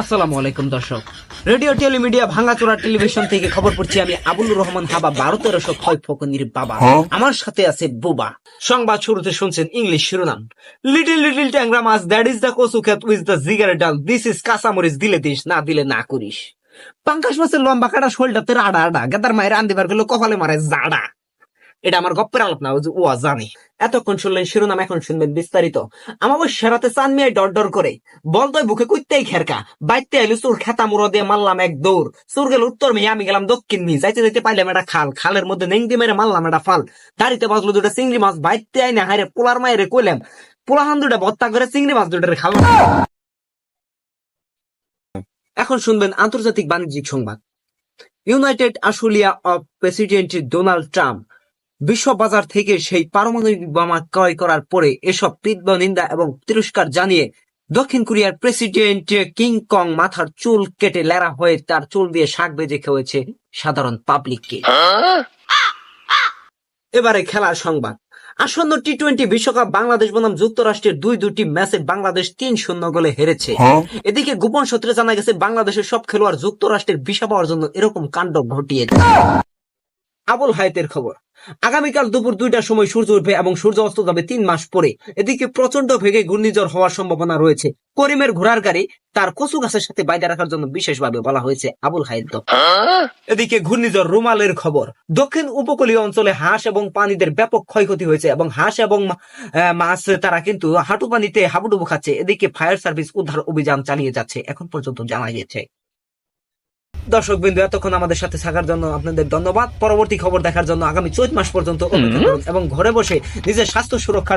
আসসালামু আলাইকুম দর্শক। রেডিও টেলিমিডিয়া ভাঙ্গাচোরা টেলিভিশন থেকে খবর পড়ছি আমি আবুল রহমান হাবা বারো তেরোশো ক্ষয় ফকনির বাবা। আমার সাথে আছে বুবা। সংবাদ শুরুতে শুনছেন ইংলিশ শিরোনাম। লিটিল লিটিল ট্যাংরা মাছ দ্যাট ইজ দ্য কসু খেত উইজ দ্য জিগার ডাল দিস ইজ কাঁচামরিচ দিলে দিস না দিলে না করিস। পাঙ্কাশ মাছের লম্বা কাটা শোলটাতে রাডা আডা গেদার মায়ের আন্দিবারগুলো কপালে মারে জাডা। এটা আমার গপ্পের আলাপ না ওয়া জানে। এতক্ষণ শুনলেন শিরোনাম, এখন শুনবেন বিস্তারিত। আমার সেরাতে চান মিয়াই ডর ডর করে। বল তুই বুকে কুইতেই খেরকা বাইতে আইলো চুর খেতা মুড়ো দিয়ে মারলাম এক দৌড়। চুর গেল উত্তর মেয়ে, আমি গেলাম দক্ষিণ মি যাইতে যাইতে পাইলাম একটা খাল। খালের মধ্যে নেংদি মেরে মারলাম একটা ফাল। দাড়িতে বাজলো দুটা চিংড়ি মাছ। বাইতে আইনে হাইরে পোলার মায়ের কইলাম, পোলাহান দুটা ভত্তা করে চিংড়ি মাছ দুটারে খালাম এখন শুনবেন আন্তর্জাতিক বাণিজ্যিক সংবাদ। ইউনাইটেড আশুলিয়া অব প্রেসিডেন্ট ডোনাল্ড ট্রাম্প বিশ্ব বাজার থেকে সেই পারমাণবিক বোমা ক্রয় করার পরে এসব তীব্র নিন্দা এবং তিরস্কার জানিয়ে দক্ষিণ কোরিয়ার প্রেসিডেন্ট কিং কং মাথার চুল কেটে লেরা হয়ে তার চুল দিয়ে শাক বেজে খেয়েছে সাধারণ পাবলিককে। এবারে খেলার সংবাদ। আসন্ন টি টোয়েন্টি বিশ্বকাপ বাংলাদেশ বনাম যুক্তরাষ্ট্রের দুই দুটি ম্যাচে বাংলাদেশ তিন শূন্য গোলে হেরেছে। এদিকে গোপন সূত্রে জানা গেছে বাংলাদেশের সব খেলোয়াড় যুক্তরাষ্ট্রের ভিসা পাওয়ার জন্য এরকম কাণ্ড ঘটিয়েছে। আবুল হায়াতের খবর। আগামীকাল দুপুর দুইটার সময় সূর্য উঠবে এবং সূর্য অস্ত যাবে তিন মাস পরে। এদিকে প্রচণ্ড ভেগে ঘূর্ণিঝড় হওয়ার সম্ভাবনা রয়েছে। করিমের ঘোড়ার গাড়ি তার কচু গাছের সাথে বাইরে রাখার জন্য বিশেষভাবে বলা হয়েছে আবুল হাইদ এদিকে ঘূর্ণিঝড় রুমালের খবর। দক্ষিণ উপকূলীয় অঞ্চলে হাঁস এবং পানিদের ব্যাপক ক্ষয়ক্ষতি হয়েছে এবং হাঁস এবং মাছ তারা কিন্তু হাঁটু পানিতে হাবুডুবু খাচ্ছে। এদিকে ফায়ার সার্ভিস উদ্ধার অভিযান চালিয়ে যাচ্ছে। এখন পর্যন্ত জানা গেছে দর্শক বিন্দু এতক্ষণ আমাদের সাথে থাকার জন্য আপনাদের ধন্যবাদ। পরবর্তী খবর দেখার জন্য আগামী চৈত মাস পর্যন্ত এবং ঘরে বসে নিজের স্বাস্থ্য সুরক্ষার